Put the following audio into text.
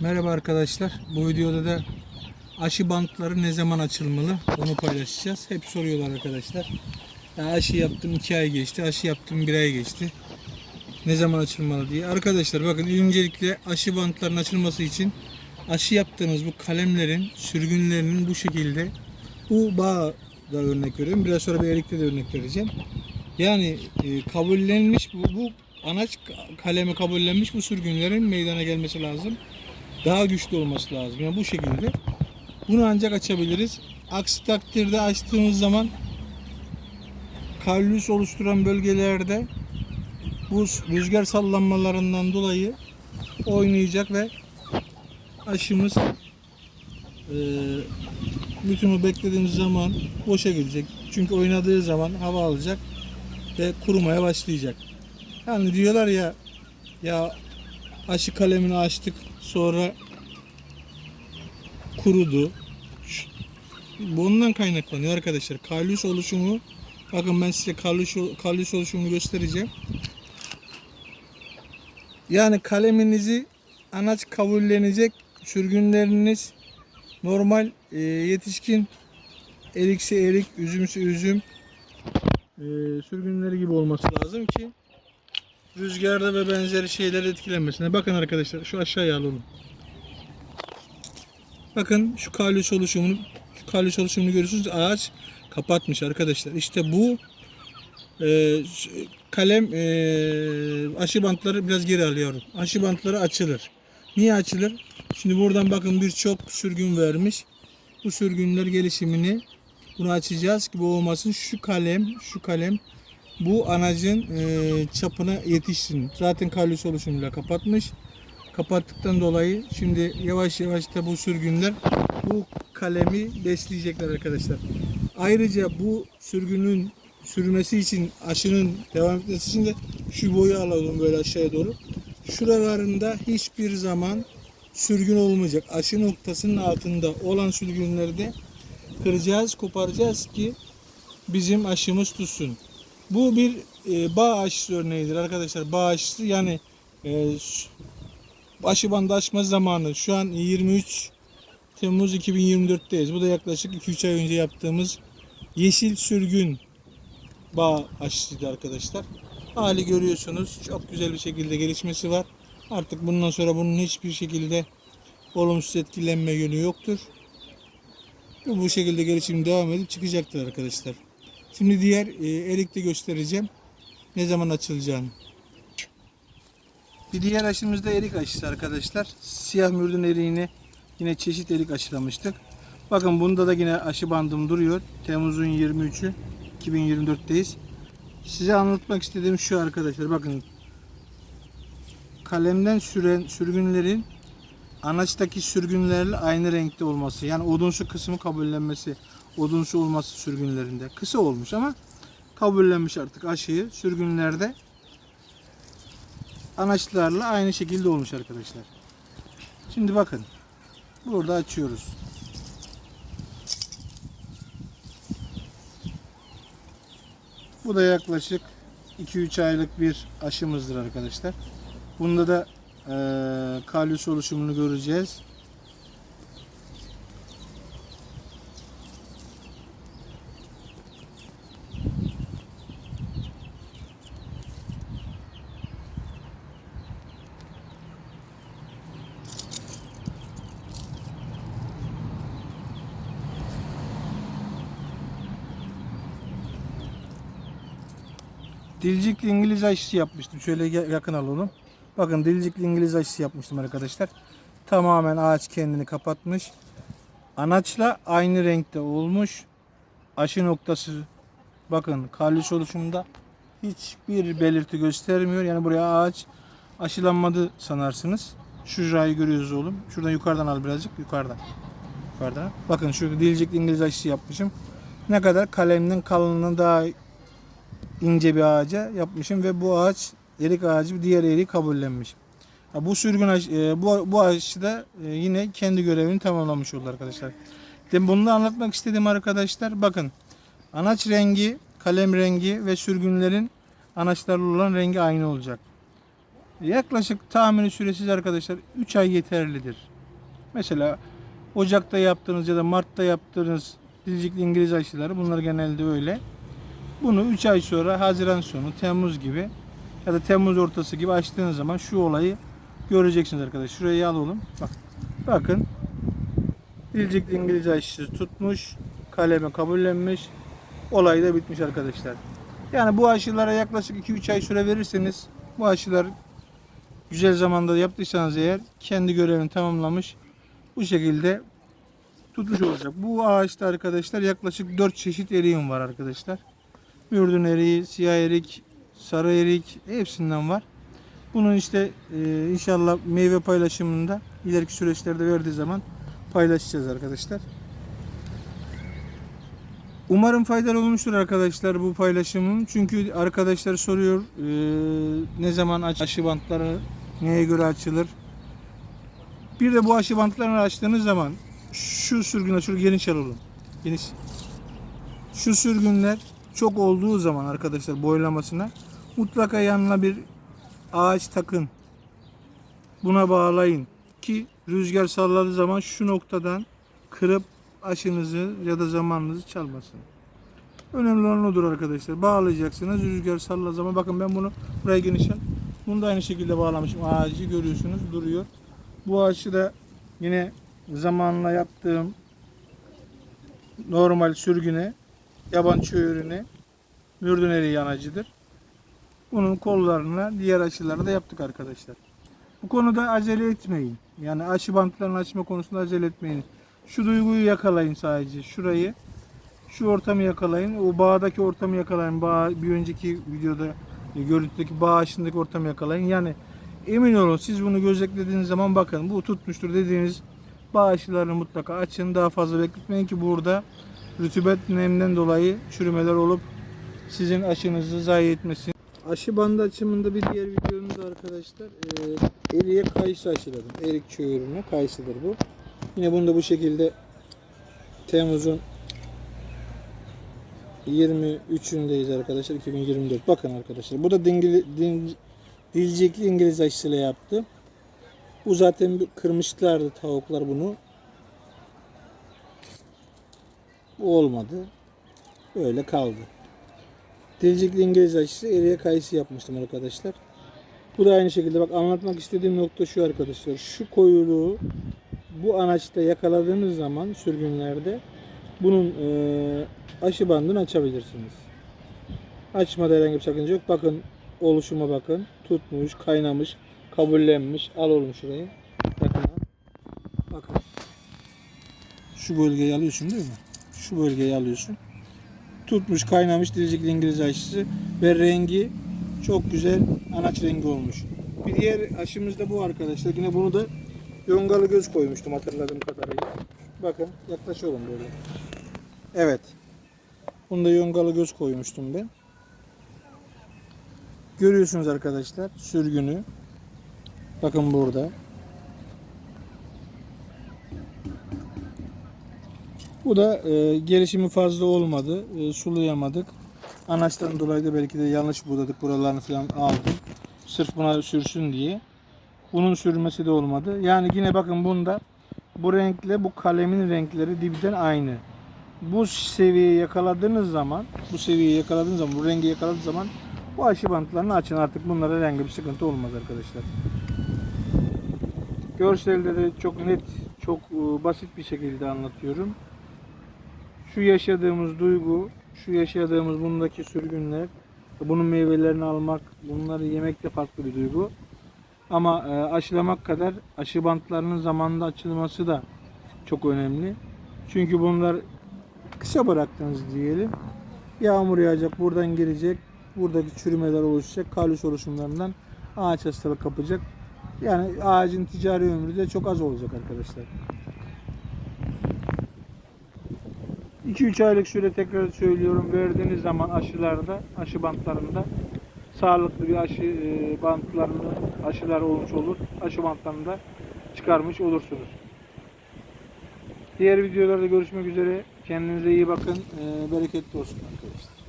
Merhaba arkadaşlar. Bu videoda da aşı bantları ne zaman açılmalı onu paylaşacağız. Hep soruyorlar arkadaşlar. Ya aşı yaptım 2 ay geçti, aşı yaptım 1 ay geçti. Ne zaman açılmalı diye. Arkadaşlar bakın öncelikle aşı bantlarının açılması için aşı yaptığınız bu kalemlerin sürgünlerinin bu şekilde bu bağ da örnek veriyorum. Biraz sonra bir erikte de örnek vereceğim. Yani e, kabullenmiş bu, bu anaç kalemi kabullenmiş bu sürgünlerin meydana gelmesi lazım. Daha güçlü olması lazım. Yani bu şekilde. Bunu ancak açabiliriz. Aksi takdirde açtığımız zaman kallüs oluşturan bölgelerde bu rüzgar sallanmalarından dolayı oynayacak ve aşımız e, bütün o beklediğimiz zaman boşa gidecek. Çünkü oynadığı zaman hava alacak ve kurumaya başlayacak. Yani diyorlar ya ya aşı kalemini açtık sonra kurudu. Bundan kaynaklanıyor arkadaşlar. Kalyus oluşumu bakın ben size kalyus, kalyus oluşumunu göstereceğim. Yani kaleminizi anaç kabullenecek sürgünleriniz normal e, yetişkin erikse erik, üzümse üzüm e, sürgünleri gibi olması lazım ki rüzgarda ve benzeri şeyler etkilenmesine. Bakın arkadaşlar şu aşağıya alalım. Bakın şu kalyus oluşumunu şu kalyus oluşumunu görüyorsunuz. Ağaç kapatmış arkadaşlar. İşte bu e, kalem e, aşı bantları biraz geri alıyorum. Aşı bantları açılır. Niye açılır? Şimdi buradan bakın birçok sürgün vermiş. Bu sürgünler gelişimini bunu açacağız ki bu olmasın. Şu kalem, şu kalem bu anacın e, çapına yetişsin. Zaten kalyus oluşumuyla kapatmış. Kapattıktan dolayı şimdi yavaş yavaş da bu sürgünler bu kalemi besleyecekler arkadaşlar. Ayrıca bu sürgünün sürmesi için aşının devam etmesi için de şu boyu alalım böyle aşağıya doğru. Şuralarında hiçbir zaman sürgün olmayacak. Aşı noktasının altında olan sürgünleri de kıracağız, koparacağız ki bizim aşımız tutsun. Bu bir e, bağ aşısı örneğidir arkadaşlar. Bağ aşısı yani e, aşı bandı açma zamanı. Şu an 23 Temmuz 2024'teyiz. Bu da yaklaşık 2-3 ay önce yaptığımız yeşil sürgün bağ aşısıydı arkadaşlar. Hali görüyorsunuz. Çok güzel bir şekilde gelişmesi var. Artık bundan sonra bunun hiçbir şekilde olumsuz etkilenme yönü yoktur. Bu şekilde gelişim devam edip çıkacaktır arkadaşlar. Şimdi diğer e, erikte göstereceğim. Ne zaman açılacağını. Bir diğer aşımız da erik aşısı arkadaşlar. Siyah mürdün eriğini yine çeşit erik aşılamıştık. Bakın bunda da yine aşı bandım duruyor. Temmuz'un 23'ü 2024'teyiz. Size anlatmak istediğim şu arkadaşlar. Bakın kalemden süren sürgünlerin anaçtaki sürgünlerle aynı renkte olması. Yani odunsu kısmı kabullenmesi. Odunsu olması sürgünlerinde. Kısa olmuş ama kabullenmiş artık aşıyı. Sürgünlerde anaçlarla aynı şekilde olmuş arkadaşlar. Şimdi bakın. Burada açıyoruz. Bu da yaklaşık 2-3 aylık bir aşımızdır arkadaşlar. Bunda da eee kalyus oluşumunu göreceğiz. Dilcikli İngiliz aşısı yapmıştım. Şöyle ya- yakın alalım. Bakın dilcikli İngiliz aşısı yapmıştım arkadaşlar. Tamamen ağaç kendini kapatmış. Anaçla aynı renkte olmuş. Aşı noktası bakın kalyus oluşumunda hiçbir belirti göstermiyor. Yani buraya ağaç aşılanmadı sanarsınız. Şurayı görüyoruz oğlum. Şuradan yukarıdan al birazcık. Yukarıdan. Yukarıdan. Bakın şu dilcikli İngiliz aşısı yapmışım. Ne kadar kaleminin kalınlığından daha ince bir ağaca yapmışım ve bu ağaç erik ağacı diğer eriği kabullenmiş. Bu sürgün ağaç, e, bu, bu ağaç da e, yine kendi görevini tamamlamış oldu arkadaşlar. De bunu anlatmak istediğim arkadaşlar bakın anaç rengi, kalem rengi ve sürgünlerin anaçlarla olan rengi aynı olacak. Yaklaşık tahmini süresiz arkadaşlar 3 ay yeterlidir. Mesela Ocak'ta yaptığınız ya da Mart'ta yaptığınız dilcikli İngiliz aşıları bunlar genelde öyle. Bunu 3 ay sonra Haziran sonu, Temmuz gibi ya da Temmuz ortası gibi açtığınız zaman şu olayı göreceksiniz arkadaşlar. Şurayı alalım. Bak. Bakın. Dilcikli İngiliz aşısı tutmuş. Kaleme kabullenmiş. Olay da bitmiş arkadaşlar. Yani bu aşılara yaklaşık 2-3 ay süre verirseniz bu aşılar güzel zamanda yaptıysanız eğer kendi görevini tamamlamış bu şekilde tutmuş olacak. Bu ağaçta arkadaşlar yaklaşık 4 çeşit eriğim var arkadaşlar. Mürdün eriği, siyah erik, sarı erik hepsinden var. Bunun işte e, inşallah meyve paylaşımında ileriki süreçlerde verdiği zaman paylaşacağız arkadaşlar. Umarım faydalı olmuştur arkadaşlar bu paylaşımım. Çünkü arkadaşlar soruyor e, ne zaman aşı bantları neye göre açılır. Bir de bu aşı bantlarını açtığınız zaman şu sürgüne şöyle geniş alalım. Geniş. Şu sürgünler çok olduğu zaman arkadaşlar boylamasına mutlaka yanına bir ağaç takın. Buna bağlayın ki rüzgar salladığı zaman şu noktadan kırıp aşınızı ya da zamanınızı çalmasın. Önemli olan odur arkadaşlar. Bağlayacaksınız. Rüzgar salladığı zaman bakın ben bunu buraya geniş al. Bunu da aynı şekilde bağlamışım. Ağacı görüyorsunuz duruyor. Bu ağaçı da yine zamanla yaptığım normal sürgüne, yaban çöğürüne, mürdüneri yanacıdır. Bunun kollarına, diğer aşıları da yaptık arkadaşlar. Bu konuda acele etmeyin. Yani aşı bantlarını açma konusunda acele etmeyin. Şu duyguyu yakalayın sadece. Şurayı, şu ortamı yakalayın. O bağdaki ortamı yakalayın. Bağ, bir önceki videoda e, görüntüdeki bağ aşındaki ortamı yakalayın. Yani emin olun siz bunu gözetlediğiniz zaman bakın bu tutmuştur dediğiniz bağ aşılarını mutlaka açın. Daha fazla bekletmeyin ki burada rütubet nemden dolayı çürümeler olup sizin aşınızı zayi etmesin. Aşı bandı açımında bir diğer videomuz arkadaşlar. E, eriye kayısı aşıladım. Erik çöğürüne kayısıdır bu. Yine bunu da bu şekilde Temmuz'un 23'ündeyiz arkadaşlar 2024. Bakın arkadaşlar. Bu da dingili, din, dilcikli İngiliz aşısıyla yaptı. Bu zaten kırmışlardı tavuklar bunu. Bu olmadı. Böyle kaldı. Dilcikli İngiliz aşısı eriye kayısı yapmıştım arkadaşlar. Bu da aynı şekilde bak anlatmak istediğim nokta şu arkadaşlar. Şu koyuluğu bu anaçta yakaladığınız zaman sürgünlerde bunun e, aşı bandını açabilirsiniz. Açmada herhangi bir sakınca yok. Bakın oluşuma bakın. Tutmuş, kaynamış, kabullenmiş. Al oğlum şurayı. Bakın. Bakın. Şu bölgeyi alıyorsun değil mi? Şu bölgeyi alıyorsun. Tutmuş, kaynamış diricikli İngiliz aşısı ve rengi çok güzel anaç rengi olmuş. Bir diğer aşımız da bu arkadaşlar. Yine bunu da yongalı göz koymuştum hatırladığım kadarıyla. Bakın yaklaşalım böyle. Evet. Bunda yongalı göz koymuştum ben. Görüyorsunuz arkadaşlar sürgünü. Bakın burada. Bu da e, gelişimi fazla olmadı. E, sulayamadık. Anaçtan dolayı da belki de yanlış budadık. Buralarını falan aldım. Sırf buna sürsün diye. Bunun sürmesi de olmadı. Yani yine bakın bunda bu renkle bu kalemin renkleri dibden aynı. Bu seviyeyi yakaladığınız zaman, bu seviyeyi yakaladığınız zaman, bu rengi yakaladığınız zaman bu aşı bantlarını açın artık bunlara herhangi bir sıkıntı olmaz arkadaşlar. Görselde de çok net, çok e, basit bir şekilde anlatıyorum. Şu yaşadığımız duygu, şu yaşadığımız bundaki sürgünler, bunun meyvelerini almak, bunları yemek de farklı bir duygu. Ama e, aşılamak kadar aşı bantlarının zamanında açılması da çok önemli. Çünkü bunlar kısa bıraktınız diyelim. Yağmur yağacak, buradan girecek. Buradaki çürümeler oluşacak. Kalüs oluşumlarından ağaç hastalık kapacak. Yani ağacın ticari ömrü de çok az olacak arkadaşlar. 2-3 aylık süre tekrar söylüyorum. Verdiğiniz zaman aşılarda, aşı bantlarında sağlıklı bir aşı e, bantlarını aşılar olmuş olur. Aşı bantlarını da çıkarmış olursunuz. Diğer videolarda görüşmek üzere. Kendinize iyi bakın. E, bereketli olsun arkadaşlar.